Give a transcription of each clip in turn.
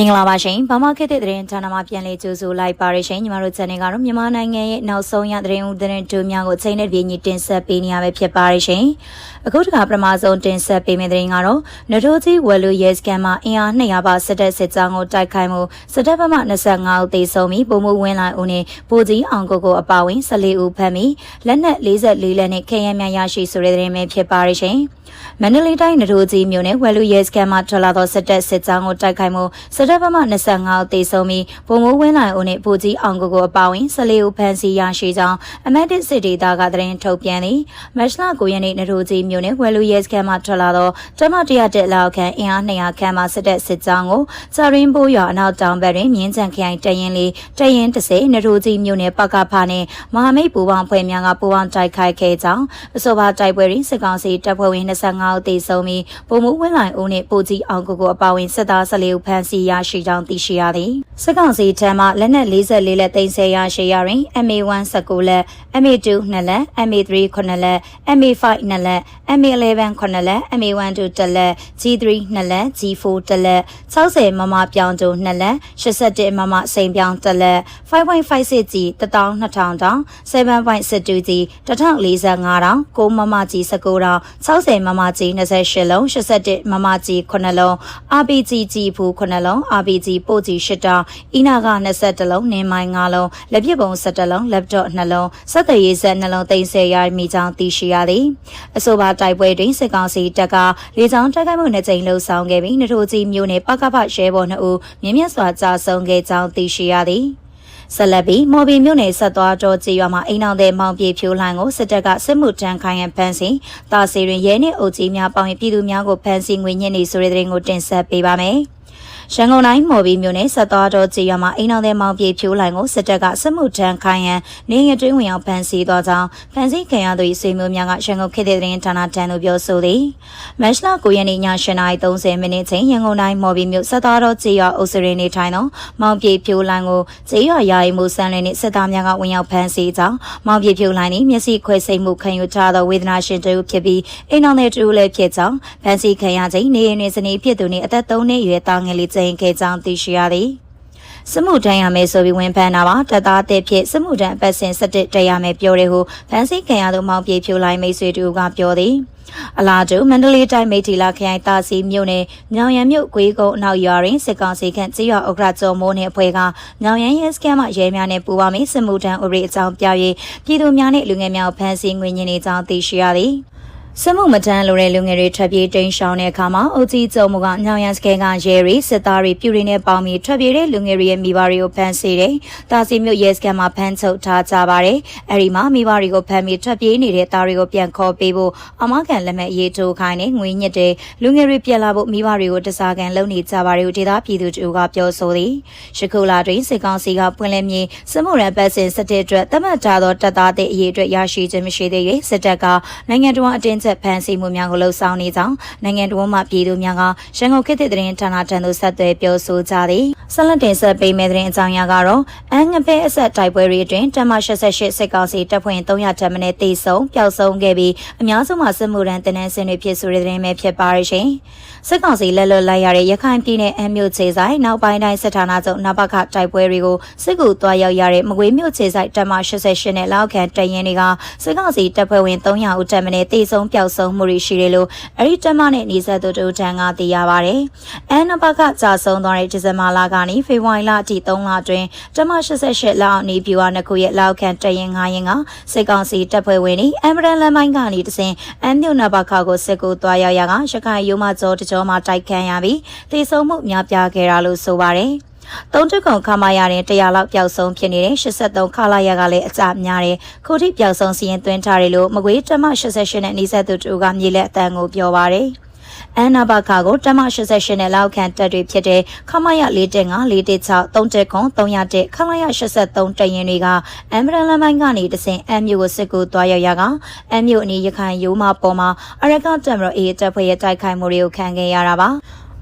မင်္ဂလာပါရှင်ဘာမခေတ်တဲ့သတင်းဌာနမှာပြန်လည်ကြိုဆိုလိုက်ပါရရှင်ညီမတို့ channel ကတော့မြန်မာနိုင်ငံရဲ့နောက်ဆုံးရသတင်းဦးသတင်းတို့များကိုချိန်နဲ့ပြင်းညီတင်ဆက်ပေးနေရပဲဖြစ်ပါရရှင်အခုတခါပထမဆုံးတင်ဆက်ပေးမယ့်သတင်းကတော့နထိုးကြီးဝယ်လူရဲစကန်မှာအင်အား200ပါစစ်တပ်စစ်ကြောင်းကိုတိုက်ခိုက်မှုစစ်တပ်ဘက်မှ25ဦးသေဆုံးပြီးပုံမှုဝင်းလိုက်ဦးနဲ့ပူကြီးအောင်ကိုကိုအပါဝင်14ဦးဖမ်းပြီးလက်နက်44လက်နဲ့ခရမ်းများရရှိဆိုတဲ့သတင်းပဲဖြစ်ပါရရှင် မန္တလေးတိုင်းနထိုးကြီးမြို့နယ်ဝယ်လူရဲစကန်မှာထွက်လာသောစစ်တပ်စစ်ကြောင်းကိုတိုက်ခိုက်မှုစစ်တပ်ဘက်မှ25ဦးသေဆုံးပြီးပုံမိုးဝင်းနိုင်ဦးနဲ့ပူကြီးအောင်ကိုကိုအပါဝင်14ဦးဖမ်းဆီးရရှိကြောင်းအမတ်တစ်စစ်ဒေသကသတင်းထုတ်ပြန်သည်မတ်လ9ရက်နေ့နထိုးကြီးမြို့နယ်ဝယ်လူရဲစကန်မှာထွက်လာသောတမတရတက်လောက်ခန့်အင်အား200ခန့်မှစစ်တပ်စစ်ကြောင်းကိုစာရင်းပိုးရွာအနောက်တောင်ဘက်တွင်မြင်းချံခရိုင်တရင်လေးတရင်30နထိုးကြီးမြို့နယ်ပကဖာနှင့်မဟာမိတ်ပူပေါင်းဖွဲ့များကပူပေါင်းတိုက်ခိုက်ခဲ့ကြောင်းအဆိုပါတိုက်ပွဲတွင်စစ်ကောင်စီတပ်ဖွဲ့ဝင်25ဦးသေဆုံးပြီးပုံမှုဝင်းနိုင်ဦးနှင့်ပူကြီးအောင်ကိုကိုအပါဝင်စစ်သား14ဦးဖမ်းဆီးရရှိကြောင်းသိရှိရသည်စစ်ကောင်စီထံမှလက်နက်44လက်သိမ်းဆည်းရရှိရတွင် MA1 19လက် MA2 2လက် MA3 9လက် MA5 2လက် MA11 9လက် MA12 1လက် G3 2လက် G4 1လက်60မမပြောင်းကျို2လက်81မမစိန်ပြောင်း1လက်5.56 G 12000တောင်7.62 G 1045တောင်6မမ G 19တောင်60မမ G 28လုံး81မမ G 9လုံး RPG G ဖူ9လုံး RPG ပို့ G 8တောင်အီနာက21လုံးနင်းမိုင်း9လုံးလက်ပြပုံ17လုံး laptop 2လုံးစက်တရေဆက်2လုံးသိမ်းဆည်းရမိကြောင်းသိရှိရသည်အဆိုပါတိုက်ပွဲတွင်စစ်ကောင်စီတပ်ကလေကြောင်းတိုက်ခိုက်မှုနှစ်ကြိမ်လှုပ်ဆောင်ခဲ့ပြီးနထိုးကြီးမြို့နယ်ပကဖရဲဘော်2ဦးမြင်းမြတ်စွာကြာဆုံးခဲ့ကြောင်းသိရှိရသည် ဆက်လက်ပြီးမော်ဘီမြို့နယ်ဆက်သွားတော့ကြေးရွာမှာအိမ်အောင်တဲ့မောင်ပြေဖြိုးလှိုင်းကိုစစ်တပ်ကစစ်မှုထမ်းခိုင်းရန်ဖမ်းဆီးတာစီရင်ရဲနှင့်အုပ်ကြီးများပေါင်းပြည်သူများကိုဖမ်းဆီးငွေညှစ်နေဆိုတဲ့တဲ့ရင်ကိုတင်ဆက်ပေးပါမယ်။ ရန်ကုန်တိုင်းမော်ဘီမြို့နယ်ဆက်သွားတော်ကြေးရွာမှာအိမ်အောင်တဲ့မောင်ပြေဖြိုးလိုင်ကိုစစ်တပ်ကစစ်မှုထမ်းခိုင်းရန်နေရတွင်းဝင်အောင်ဖမ်းဆီးသွားကြောင်းဖမ်းဆီးခံရသူ၏ဆွေမျိုးများကရန်ကုန်ခေတ်တဲ့သတင်းဌာနတန်းသို့ပြောဆိုသည်မတ်လ9ရက်နေ့ည8:30မိနစ်ချိန်ရန်ကုန်တိုင်းမော်ဘီမြို့ဆက်သွားတော်ကြေးရွာအုပ်စုရင်းနေထိုင်သောမောင်ပြေဖြိုးလိုင်ကိုကြေးရွာယာယီမှုစံလင်းနှင့်စစ်သားများကဝင်ရောက်ဖမ်းဆီးကြောင်းမောင်ပြေဖြိုးလိုင်၏မျက်စိခွဲစိတ်မှုခံယူထားသောဝေဒနာရှင်တူဖြစ်ပြီးအိမ်အောင်တဲ့တူလည်းဖြစ်ကြောင်းဖမ်းဆီးခံရချိန်နေရနေစနေဖြစ်သူနှင့်အသက်3နှစ်အရွယ်သားငယ်လေးကျင်းခဲ့ကြောင်းသိရှိရသည်စမှုတန်းရမယ်ဆိုပြီးဝင်ဖမ်းတာပါတက်သားတဲ့ဖြစ်စမှုတန်းအပတ်စဉ်17တက်ရမယ်ပြောတယ်ဟုဖန်စီခံရသူမောင်ပြေဖြိုးလိုက်မိတ်ဆွေတူကပြောသည်အလားတူမန္တလေးတိုင်းမိထီလာခရိုင်တာစီမြို့နယ်ညောင်ရံမြို့ကွေးကုန်းအနောက်ရွာတွင်စစ်ကောင်စီခန့်ကြေးရွာဥက္ကဋ္ဌကျော်မိုးနှင့်အဖွဲ့ကညောင်ရံရဲစခန်းမှရဲများနှင့်ပူးပေါင်းပြီးစစ်မှုထမ်းဥပဒေအကြောင်းပြ၍ပြည်သူများနှင့်လူငယ်များဖမ်းဆီးငွေညင်နေကြောင်းသိရှိရသည် စမှုမတန်းလိုတဲ့လူငယ်တွေထွက်ပြေးတိမ်းရှောင်တဲ့အခါမှာအုတ်ကြီးကျုံမကညောင်ရန်စကဲကရဲရီစစ်သားတွေပြူရင်းနဲ့ပေါင်းပြီးထွက်ပြေးတဲ့လူငယ်တွေရဲ့မိဘတွေကိုဖမ်းဆီးတယ်။တာစီမြို့ရဲစခန်းမှာဖမ်းချုပ်ထားကြပါတယ်။အဲဒီမှာမိဘတွေကိုဖမ်းပြီးထွက်ပြေးနေတဲ့သားတွေကိုပြန်ခေါ်ပေးဖို့အမကန်လက်မှတ်ရေးထိုးခိုင်းတဲ့ငွေညစ်တဲ့လူငယ်တွေပြန်လာဖို့မိဘတွေကိုတစားကန်လုပ်နေကြပါတယ်လို့ဒေသပြည်သူတို့ကပြောဆိုသည်။ရှခုလာတွင်စစ်ကောင်စီကပွင့်လင်းမြေစမှုရန်ပတ်စဉ်စစ်တဲ့အတွက်တမတ်ထားသောတပ်သားတဲ့အရေးအတွက်ရရှိခြင်းမရှိသေးတဲ့စစ်တပ်ကနိုင်ငံတော်အတင်းချက်ဖမ်းဆီးမှုများကိုလှုံ့ဆော်နေကြောင်းနိုင်ငံတော်မှပြည်သူများကရန်ကုန်ခေတ်သစ်သတင်းဌာနထံသို့ဆက်သွယ်ပြောဆိုကြသည်ဆက်လက်တင်ဆက်ပေးမယ့်သတင်းအကြောင်းအရာကတော့အန်ငဖဲအဆက်တိုက်ပွဲတွေအတွင်းတမ88စစ်ကောင်စီတပ်ဖွဲ့300ထက်မနည်းတေဆုံးပျောက်ဆုံးခဲ့ပြီးအများစုမှာစစ်မှုရန်တနန်းစင်တွေဖြစ်ဆိုတဲ့သတင်းပဲဖြစ်ပါရရှင်စစ်ကောင်စီလက်လွတ်လိုက်ရတဲ့ရခိုင်ပြည်နယ်အမ်းမြို့ခြေဆိုင်နောက်ပိုင်းတိုင်းစစ်ဌာနချုပ်နဘခတိုက်ပွဲတွေကိုစစ်ကူသွားရောက်ရတဲ့မကွေးမြို့ခြေဆိုင်တမ88နဲ့လောက်ခံတရင်တွေကစစ်ကောင်စီတပ်ဖွဲ့ဝင်300ဦးထက်မနည်းတေဆုံးပျောက်ဆုံးမှုတွေရှိတယ်လို့အဲဒီတမနဲ့နေဆက်သူတို့ထံကသိရပါဗျ။အန်နဘကကြာဆုံးသွားတဲ့ဒီဇင်ဘာလကနေဖေဖော်ဝါရီလအထိ3လအတွင်းတမ88လောက်နေပြူဟာနှစ်ခုရဲ့လောက်ခံတရင်9ရင်ကစစ်ကောင်စီတပ်ဖွဲ့ဝင်တွေအမ်ဘရန်လမ်းပိုင်းကနေတစဉ်အန်မြို့နဘကကိုစစ်ကူသွားရောက်ရကရခိုင်ရိုးမကျော်တကြောမှာတိုက်ခန်းရပြီးတေဆုံးမှုများပြားခဲ့တာလို့ဆိုပါတယ်။ သုံးတက်ကောင်ခမာရတဲ့100လောက်ပျောက်ဆုံးဖြစ်နေတဲ့83ခလာရကလည်းအကြများတယ်ခုထိပျောက်ဆုံးစီရင်သွင်းထားတယ်လို့မကွေးတမ88နဲ့နေဆက်သူတူကမြေလက်အတန်းကိုပြောပါရယ်အန်နာဘခါကိုတမ88နဲ့လောက်ခံတက်တွေဖြစ်တဲ့ခမရ4တက်5 4တက်6 3တက်ခွန်300တက်ခမရ83တရင်တွေကအမ်ဘရန်လမိုင်းကနေတဆင်အမ်မျိုးကိုစစ်ကူသွားရောက်ရကအမ်မျိုးအနီးရခိုင်ရိုးမပေါ်မှာအရကတမရအေးတပ်ဖွဲ့ရဲ့တိုက်ခိုက်မှုတွေကိုခံခဲ့ရတာပါ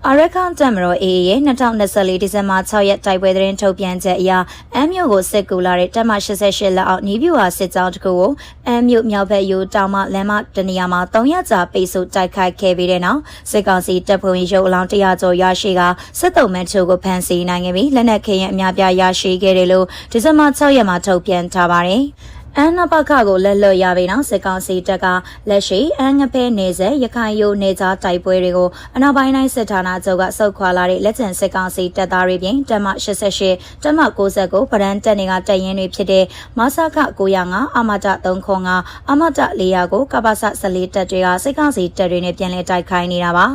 အာရကန်တမတော် AA ရဲ့2024ဒီဇင်ဘာ6ရက်တိုက်ပွဲသတင်းထုတ်ပြန်ချက်အရအမ်မြို့ကိုစစ်ကူလာတဲ့တပ်မ88လက်အောက်နီးပြူဟာစစ်ကြောင်းတစ်ခုကိုအမ်မြို့မြောက်ဘက်ယူတောင်မှလမ်းမတနေရာမှာ3ရက်ကြာပိတ်ဆို့တိုက်ခိုက်ခဲ့ပြီးတဲ့နောက်စစ်ကောင်စီတပ်ဖွဲ့ဝင်ရုပ်အလောင်း100ကျော်ရရှိကစစ်တုံးမန်ချိုကိုဖမ်းဆီးနိုင်ခဲ့ပြီးလက်နက်ခဲယံအများပြားရရှိခဲ့တယ်လို့ဒီဇင်ဘာ6ရက်မှာထုတ်ပြန်ထားပါတယ်။ အန်နပခကိုလက်လွတ်ရပြီးနောက်စစ်ကောင်စီတပ်ကလက်ရှိအန်ငဖဲနေဆက်ရခိုင်ရိုးနေကြားတိုက်ပွဲတွေကိုအနောက်ပိုင်းတိုင်းစစ်ဌာနချုပ်ကစုခွာလာတဲ့လက်ကျန်စစ်ကောင်စီတပ်သားတွေပြင်တပ်မ88တပ်မ69ပရန်တပ်တွေကတပ်ရင်းတွေဖြစ်တဲ့မဆခ905အမတ305အမတ400ကိုကပ္ပစ14တပ်တွေကစစ်ကောင်စီတပ်တွေနဲ့ပြန်လည်တိုက်ခိုက်နေတာပါ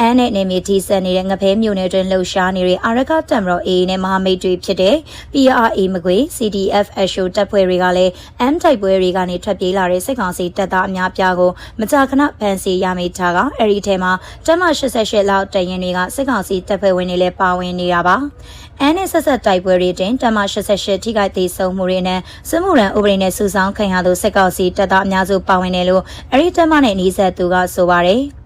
အန်နဲ့နေမီတီဆက်နေတဲ့ငဖဲမြို့နယ်တွင်လှုပ်ရှားနေတဲ့အာရကတပ်မတော် AA နဲ့မဟာမိတ်တွေဖြစ်တဲ့ PRA မကွေ CDF အရှိုတပ်ဖွဲ့တွေကလည်းအမ်တိုက်ပွဲတွေကနေထွက်ပြေးလာတဲ့စစ်ကောင်စီတပ်သားအများပြားကိုမကြာခဏဖမ်းဆီးရမိထားကအဲ့ဒီထဲမှာတပ်မ88လောက်တရင်တွေကစစ်ကောင်စီတပ်ဖွဲ့ဝင်တွေလည်းပါဝင်နေတာပါအန်နဲ့ဆက်ဆက်တိုက်ပွဲတွေတင်တပ်မ88ထိခိုက်သေးဆုံးမှုတွေနဲ့စစ်မှုရန်ဥပဒေနဲ့စုဆောင်းခံရသူစစ်ကောင်စီတပ်သားအများစုပါဝင်တယ်လို့အဲ့ဒီတပ်မနဲ့နှီးဆက်သူကဆိုပါတယ်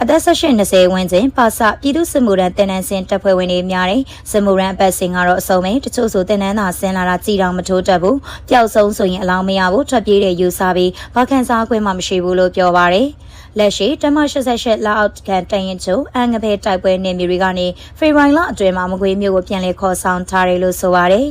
အသက်18-20ဝန်းကျင်ပါစပြည်သူစစ်မှုရန်တင်နန်းစင်တပ်ဖွဲ့ဝင်တွေများတယ်စစ်မှုရန်အပတ်စဉ်ကတော့အစုံပဲတချို့ဆိုတင်နန်းသာဆင်းလာတာကြည်တော်မထိုးတတ်ဘူးပျောက်ဆုံးဆိုရင်အလောင်းမရဘူးထွက်ပြေးတဲ့ယူဆပြီးဘာကန်စားခွင့်မှမရှိဘူးလို့ပြောပါတယ်လက်ရှိတမ88လောက်အောက်ကန်တရင်ချိုအန်ငပဲတိုက်ပွဲနေမြေတွေကနေဖေရိုင်လအတွင်းမှာမကွေးမျိုးကိုပြန်လည်ခေါ်ဆောင်ထားတယ်လို့ဆိုပါတယ်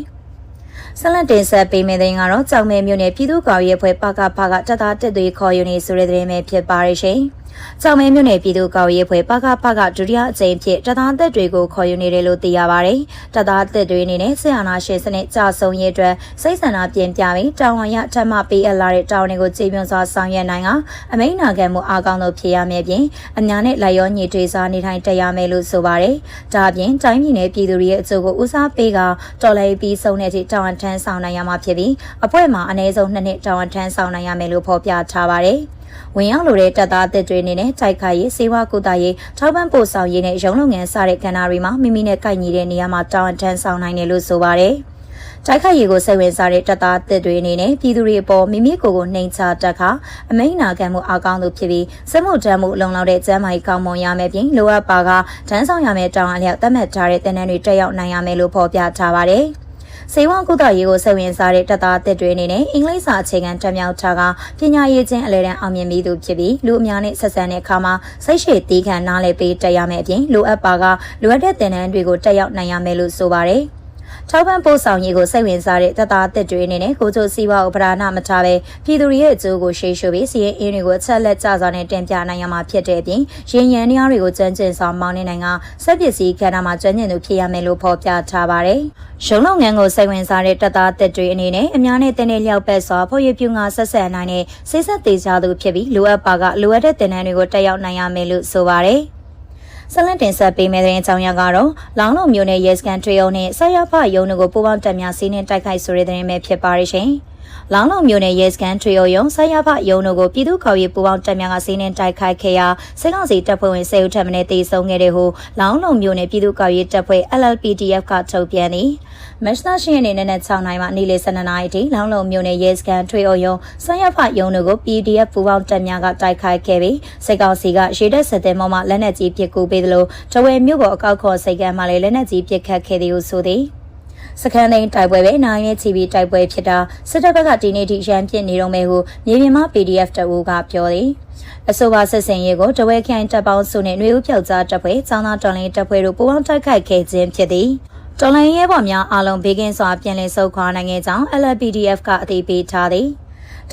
ဆက်လက်တင်ဆက်ပေးမယ့်တဲ့ကတော့ကြောင်မဲမြို့နယ်ပြည်သူ့ကော်ရဲဖွဲ့ပကဖကတပ်သားတက်တွေခေါ်ယူနေဆိုတဲ့သတင်းပဲဖြစ်ပါရရှင်။ ကြောင်မဲမြို့နယ်ပြည်သူ့ကော်ရေးဖွဲ့ပကဖကဒုတိယအကြိမ်ဖြစ်တပ်သားသက်တွေကိုခေါ်ယူနေတယ်လို့သိရပါတယ်။တပ်သားသက်တွေအနေနဲ့ဆရာနာရှင်စနစ်ကြာဆုံးရေးအတွက်စိတ်ဆန္ဒပြင်ပြပြီးတာဝန်ရထပ်မပေးအပ်လာတဲ့တာဝန်တွေကိုကြည်ပြွန်စွာဆောင်ရွက်နိုင်ကအမိန်နာခံမှုအားကောင်းလို့ဖြစ်ရမယ်ပြင်အများနဲ့လိုက်ရောညီထွေစွာနေထိုင်တရားမယ်လို့ဆိုပါတယ်။ဒါအပြင်တိုင်းပြည်နယ်ပြည်သူတွေရဲ့အကျိုးကိုဦးစားပေးကတော်လှန်ပြီးဆုံးတဲ့အထိတာဝန်ထမ်းဆောင်နိုင်ရမှာဖြစ်ပြီးအဖွဲ့မှာအနည်းဆုံးနှစ်နှစ်တာဝန်ထမ်းဆောင်နိုင်ရမယ်လို့ဖော်ပြထားပါတယ်။ ဝင်ရောက်လိုတဲ့တပ်သားအသစ်တွေအနေနဲ့တိုက်ခိုက်ရေးစေဝါကုသရေးထောက်ပံ့ပို့ဆောင်ရေးနဲ့ရုံးလုပ်ငန်းစတဲ့ကဏ္ဍတွေမှာမိမိနဲ့ကိုက်ညီတဲ့နေရာမှာတာဝန်ထမ်းဆောင်နိုင်တယ်လို့ဆိုပါတယ်။တိုက်ခိုက်ရေးကိုစိတ်ဝင်စားတဲ့တပ်သားတစ်တွေအနေနဲ့ပြည်သူတွေအပေါ်မိမိကိုယ်ကိုနှိမ်ချတက်ခါအမိန်နာခံမှုအကောင်းသူဖြစ်ပြီးစက်မှုတမ်းမှုလုံလောက်တဲ့ကျမ်းမာရေးကောင်းမွန်ရမယ်ပြင်လိုအပ်ပါကတန်းဆောင်ရမယ်တောင်းအလျောက်သတ်မှတ်ထားတဲ့တန်တန်းတွေတက်ရောက်နိုင်ရမယ်လို့ဖော်ပြထားပါတယ်။ စေဝကုသရေးကိုစိတ်ဝင်စားတဲ့တပ်သားတစ်တွေအနေနဲ့အင်္ဂလိပ်စာအခြေခံတက်မြောက်ထားကပညာရေးချင်းအလဲတန်းအောင်မြင်ပြီးသူဖြစ်ပြီးလူအများနဲ့ဆက်ဆံတဲ့အခါမှာစိတ်ရှည်တီးခံနားလည်ပေးတက်ရမယ်အပြင်လိုအပ်ပါကလိုအပ်တဲ့သင်တန်းတွေကိုတက်ရောက်နိုင်ရမယ်လို့ဆိုပါတယ် ထောက်ပံ့ပို့ဆောင်ရေးကိုစိတ်ဝင်စားတဲ့တပ်သားတစ်တွေအနေနဲ့ကိုချိုစီးပွားဥပဒါနာမထားပဲပြည်သူတွေရဲ့အကျိုးကိုရှေ့ရှုပြီးစီးရင်အင်းတွေကိုအချက်လက်ကြစွာနဲ့တင်ပြနိုင်ရမှာဖြစ်တဲ့အပြင်ရင်ရန်တရားတွေကိုကြမ်းကျင်စွာမောင်းနေနိုင်ကစက်ပစ္စည်းကဏ္ဍမှာကျွမ်းကျင်သူဖြစ်ရမယ်လို့ဖော်ပြထားပါတယ်။ရုံလုပ်ငန်းကိုစိတ်ဝင်စားတဲ့တပ်သားတစ်တွေအနေနဲ့အများနဲ့တင်းနေလျောက်ပတ်စွာဖို့ရပြုငါဆက်ဆက်နိုင်တဲ့စိတ်ဆက်သေးကြသူဖြစ်ပြီးလိုအပ်ပါကလိုအပ်တဲ့တင်နန်းတွေကိုတက်ရောက်နိုင်ရမယ်လို့ဆိုပါတယ်။ ဆက်လက်တင်ဆက်ပေးမယ့်တဲ့အကြောင်းအရာကတော့လောင်လုံမျိုးနဲ့ရဲစကန်ထွေအောင်နဲ့ဆရဖရုံတို့ကိုပူးပေါင်းတက်များစီးနှင်းတိုက်ခိုက်ဆိုတဲ့တဲ့ပဲဖြစ်ပါရရှင်။ လောင်လုံမျိုးနဲ့ရဲစကန်ထွေအောင်ဆရဖရုံတို့ကိုပြည်သူ့ခေါ်ရေးပူးပေါင်းတက်များကစီးနှင်းတိုက်ခိုက်ခဲ့ရာစစ်ကောင်စီတပ်ဖွဲ့ဝင်၁၀ဦးထပ်မံတေဆုံးခဲ့တဲ့ဟိုလောင်လုံမျိုးနဲ့ပြည်သူ့ခေါ်ရေးတပ်ဖွဲ့ LLPDF ကထုတ်ပြန်သည်။မတ်လ10ရက်နေ့နနက်6နာရီမှနေ့လယ်12နာရီထိလောင်းလုံမြို့နယ်ရဲစခန်းထွေအုပ်ရုံဆန်းရဖရုံတို့ကို PDF ပူပေါင်းတပ်များကတိုက်ခိုက်ခဲ့ပြီးစစ်ကောင်စီကရေတပ်စစ်သည်မောင်မှလက်နက်ကြီးပစ်ကူပေးသလိုတဝဲမြို့ပေါ်အကောက်ခေါ်စိတ်ကမ်းမှလည်းလက်နက်ကြီးပစ်ခတ်ခဲ့သည်ဟုဆိုသည် စခန်းသိန်းတိုက်ပွဲပဲနိုင်ရဲ့ချီပြီးတိုက်ပွဲဖြစ်တာစစ်တပ်ဘက်ကဒီနေ့ထိရန်ပြစ်နေတော့မယ်ဟုမြေပြင်မှ PDF တအူးကပြောသည်အဆိုပါဆက်စင်ရေးကိုတဝဲခိုင်တပ်ပေါင်းစုနဲ့နှွေဦးဖြောက်ကြားတပ်ဖွဲ့ចောင်းသားတော်လင်းတပ်ဖွဲ့တို့ပူးပေါင်းတိုက်ခိုက်ခဲ့ခြင်းဖြစ်သည်တော်လိုင်းရဲဘော်များအားလုံးဘေးကင်းစွာပြန်လည်ဆုတ်ခွာနိုင်ခဲ့ကြောင်း LPDF ကအသိပေးထားသည်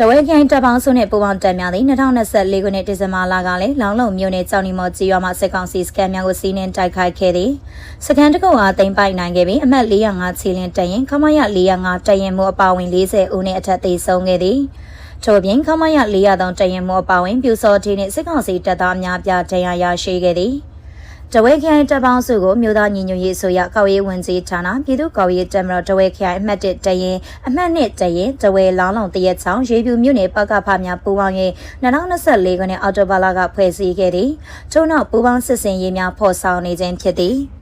တဝဲခိုင်တပ်ပေါင်းစုနှင့်ပူးပေါင်းတပ်များသည်2024ခုနှစ်ဒီဇင်ဘာလကလည်းလောင်လုံမြို့နယ်ကြောင်နီမော်ကြီးရွာမှစစ်ကောင်စီစကန်များကိုစီးနှင်းတိုက်ခိုက်ခဲ့သည်စကန်တကုတ်အားတင်ပိုက်နိုင်ခဲ့ပြီးအမှတ်405ချီလင်းတရင်ခမရ405တရင်မှုအပါဝင်40ဦးနှင့်အထက်သေဆုံးခဲ့သည်ထို့ပြင်ခမရ403တရင်မှုအပါဝင်ပြူစောတီနှင့်စစ်ကောင်စီတပ်သားများပြဒဏ်ရာရရှိခဲ့သည် တဝဲခိုင်တပ်ပေါင်းစုကိုမြို့သားညီညွတ်ရေးဆိုရကောက်ရေးဝန်ကြီးဌာနပြည်သူ့ကောက်ရေးတပ်မတော်တဝဲခိုင်အမှတ်1တရင်အမှတ်2တရင်တဝဲလောင်းလုံးတရက်ချောင်းရေပြူမြို့နယ်ပကဖများပူးပေါင်းရေး2024ခုနှစ်အောက်တိုဘာလကဖွဲ့စည်းခဲ့သည်ထို့နောက်ပူးပေါင်းစစ်စင်ရေးများဖော်ဆောင်နေခြင်းဖြစ်သည်